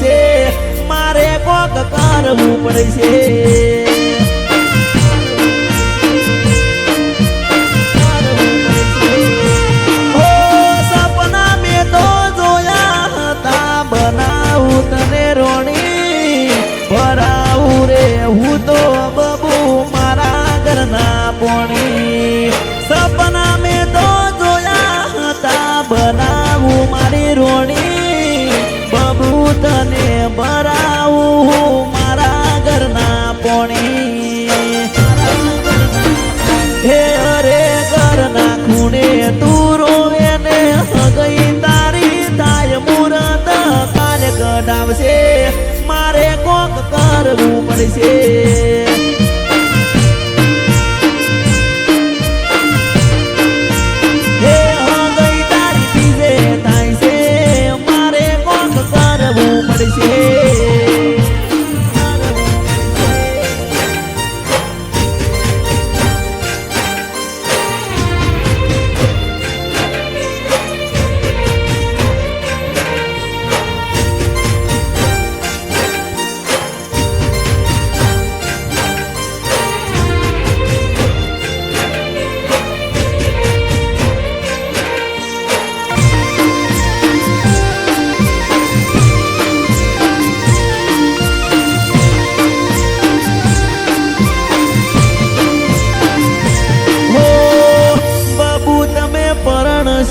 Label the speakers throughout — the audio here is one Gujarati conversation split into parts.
Speaker 1: છે મારે કોક કરવું પડશે. કરવું પડશે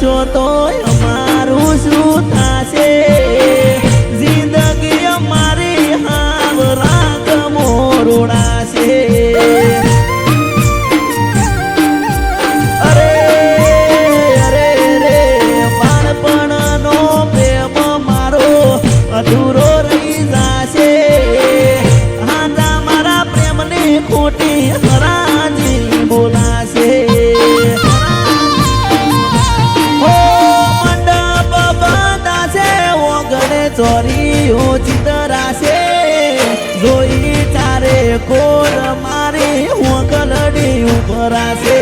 Speaker 1: cho tôi. horas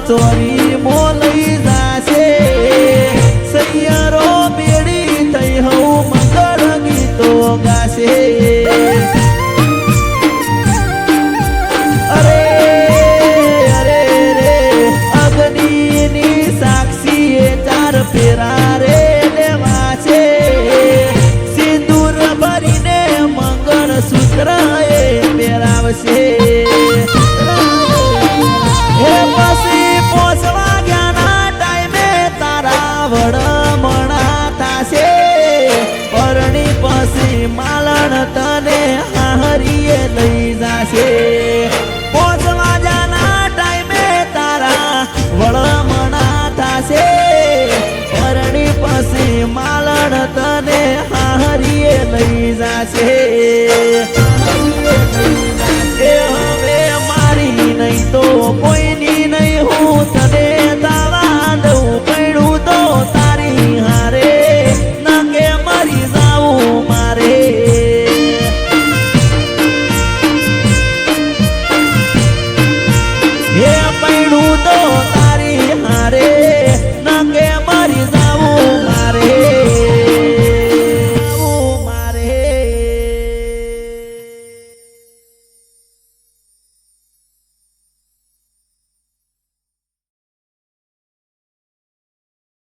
Speaker 1: ચોરી મોલઈ